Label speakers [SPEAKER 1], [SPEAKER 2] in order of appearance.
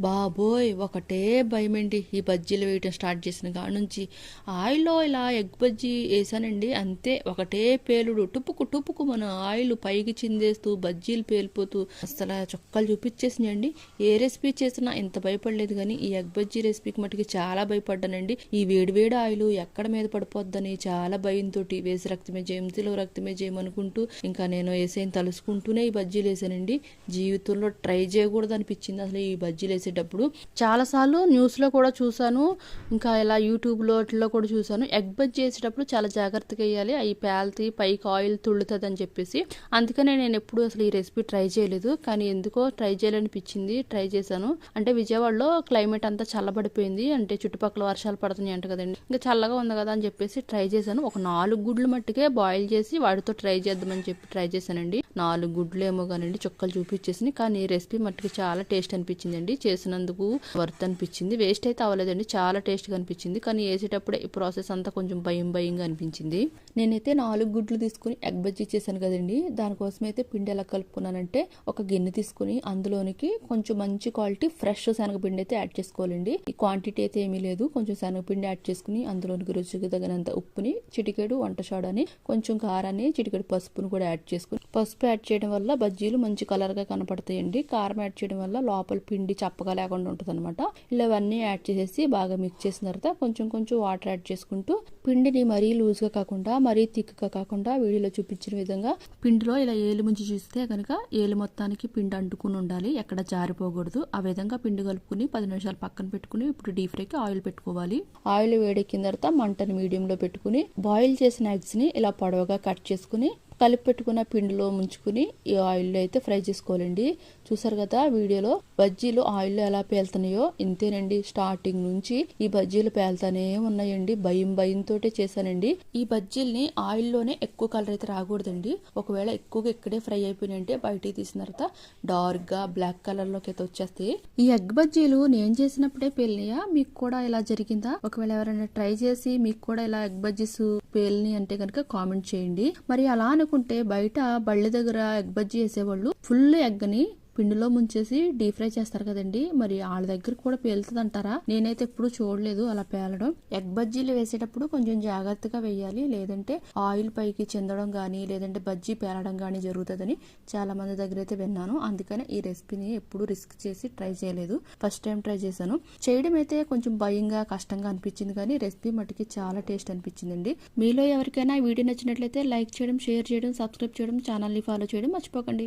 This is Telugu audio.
[SPEAKER 1] బాబోయ్ ఒకటే భయమండి ఈ బజ్జీలు వేయటం స్టార్ట్ చేసిన కాడ నుంచి. ఆయిల్లో ఇలా ఎగ్ బజ్జీ వేసానండి. అంతే ఒకటే పేలుడు. టుపుకు టుపుకు మన ఆయిల్ పైకి చిందేస్తూ బజ్జీలు పేలిపోతూ అసలు చొక్కాలు చూపించేసినాయండి. ఏ రెసిపీ చేసినా ఇంత భయపడలేదు కానీ ఈ ఎగ్ బజ్జీ రెసిపీకి మటుకి చాలా భయపడ్డానండి. ఈ వేడి వేడి ఆయిల్ ఎక్కడ మీద పడిపోద్దని చాలా భయంతో వేసి రక్తమే జయంతిలో రక్తమే చేయమనుకుంటూ ఇంకా నేను వేసేయని తలుసుకుంటూనే ఈ బజ్జీలు వేసానండి. జీవితంలో ట్రై చేయకూడదు అనిపించింది అసలు ఈ బజ్జీలు చేసేటప్పుడు చాలాసార్లు న్యూస్లో కూడా చూశాను ఇంకా ఇలా యూట్యూబ్లో వాటిలో కూడా చూశాను. ఎగ్ బజ్ చేసేటప్పుడు చాలా జాగ్రత్తగా వేయాలి. అవి పేల్తి పైకి ఆయిల్ తుళ్ళుతుంది అని చెప్పేసి. అందుకనే నేను ఎప్పుడు అసలు ఈ రెసిపీ ట్రై చేయలేదు. కానీ ఎందుకో ట్రై చేయాలనిపించింది ట్రై చేశాను. అంటే విజయవాడలో క్లైమేట్ అంతా చల్లబడిపోయింది. అంటే చుట్టుపక్కల వర్షాలు పడుతున్నాయి అంట కదండి. ఇంకా చల్లగా ఉంది కదా అని చెప్పేసి ట్రై చేశాను. ఒక నాలుగు గుడ్లు మట్టుకే బాయిల్ చేసి వాటితో ట్రై చేద్దామని చెప్పి ట్రై చేశానండి. నాలుగు గుడ్లు ఏమో కానండి చుక్కలు చూపించేసి కానీ ఈ రెసిపీ మట్టుకు చాలా టేస్ట్ అనిపించిందండి. చేసినందుకు వర్త్ అనిపించింది. వేస్ట్ అయితే అవ్వలేదండి. చాలా టేస్ట్గా అనిపించింది. కానీ వేసేటప్పుడే ఈ ప్రాసెస్ అంతా కొంచెం భయం భయంగా అనిపించింది. నేనైతే నాలుగు గుడ్లు తీసుకుని ఎగ్ బజ్జీ చేశాను కదండి. దానికోసం అయితే పిండి ఎలా కలుపుకున్నానంటే ఒక గిన్నె తీసుకుని అందులోనికి కొంచెం మంచి క్వాలిటీ ఫ్రెష్ శనగపిండి అయితే యాడ్ చేసుకోవాలండి. ఈ క్వాంటిటీ అయితే ఏమీ లేదు. కొంచెం శనగపిండి యాడ్ చేసుకుని అందులోనికి రుచికి తగినంత ఉప్పుని చిటికెడు వంట సోడాని కొంచెం కారాన్ని చిటికెడు పసుపుని కూడా యాడ్ చేసుకుని పసుపు యాడ్ చేయడం వల్ల బజ్జీలు మంచి కలర్గా కనపడతాయండి. కారం యాడ్ చేయడం వల్ల లోపల పిండి చప్పగా లేకుండా ఉంటుంది అనమాట ఇలా అవన్నీ యాడ్ చేసేసి బాగా మిక్స్ చేసిన తర్వాత కొంచెం కొంచెం వాటర్ యాడ్ చేసుకుంటూ పిండిని మరీ లూజ్గా కాకుండా మరీ థిక్గా కాకుండా వీడియోలో చూపించిన విధంగా పిండిలో ఇలా ఏలు ముంచి చూస్తే కనుక ఏలు మొత్తానికి పిండి అంటుకుని ఉండాలి ఎక్కడ జారిపోకూడదు. ఆ విధంగా పిండి కలుపుకుని పది నిమిషాలు పక్కన పెట్టుకుని ఇప్పుడు డీప్ ఫ్రైకి ఆయిల్ పెట్టుకోవాలి. ఆయిల్ వేడెక్కిన తర్వాత మంటని మీడియంలో పెట్టుకుని బాయిల్ చేసిన ఎగ్స్ని ఇలా పొడవుగా కట్ చేసుకుని కలిపి పెట్టుకున్న పిండిలో ముంచుకుని ఈ ఆయిల్లో అయితే ఫ్రై చేసుకోవాలండి. చూసారు కదా వీడియోలో బజ్జీలు ఆయిల్లో ఎలా పేలుతున్నాయో? ఇంతేనండి. స్టార్టింగ్ నుంచి ఈ బజ్జీలు పేలుతానే ఉన్నాయండి. భయం భయంతో చేశానండి. ఈ బజ్జీల్ని ఆయిల్లోనే ఎక్కువ కలర్ అయితే రాకూడదండి. ఒకవేళ ఎక్కువగా ఇక్కడే ఫ్రై అయిపోయినంటే బయటికి తీసిన తర్వాత డార్క్గా బ్లాక్ కలర్లోకి అయితే వచ్చేస్తాయి. ఈ ఎగ్ బజ్జీలు నేను చేసినప్పుడే పేలినాయా? మీకు కూడా ఇలా జరిగిందా? ఒకవేళ ఎవరైనా ట్రై చేసి మీకు కూడా ఇలా ఎగ్ బజ్జీస్ పేలిని అంటే కనుక కామెంట్ చేయండి. మరి అలా అనుకుంటే బయట బళ్ళ దగ్గర ఎగ్ బజ్జీ వేసేవాళ్ళు ఫుల్ ఎగ్ని పిండిలో ముంచేసి డీప్ ఫ్రై చేస్తారు కదండి. మరి వాళ్ళ దగ్గర కూడా పేలుతుంది అంటారా నేనైతే ఎప్పుడు చూడలేదు అలా పేలడం. ఎగ్ బజ్జీలు వేసేటప్పుడు కొంచెం జాగ్రత్తగా వేయాలి. లేదంటే ఆయిల్ పైకి చెందడం కానీ లేదంటే బజ్జీ పేలడం కానీ జరుగుతుందని చాలా మంది దగ్గర అయితే విన్నాను. అందుకని ఈ రెసిపీని ఎప్పుడు రిస్క్ చేసి ట్రై చేయలేదు. ఫస్ట్ టైం ట్రై చేశాను. చేయడం అయితే కొంచెం భయంగా కష్టంగా అనిపించింది కానీ రెసిపీ మటుకి చాలా టేస్ట్ అనిపించిందండి. మీలో ఎవరికైనా వీడియో నచ్చినట్లయితే లైక్ చేయడం షేర్ చేయడం సబ్స్క్రైబ్ చేయడం ఛానల్ని ఫాలో చేయడం మర్చిపోకండి.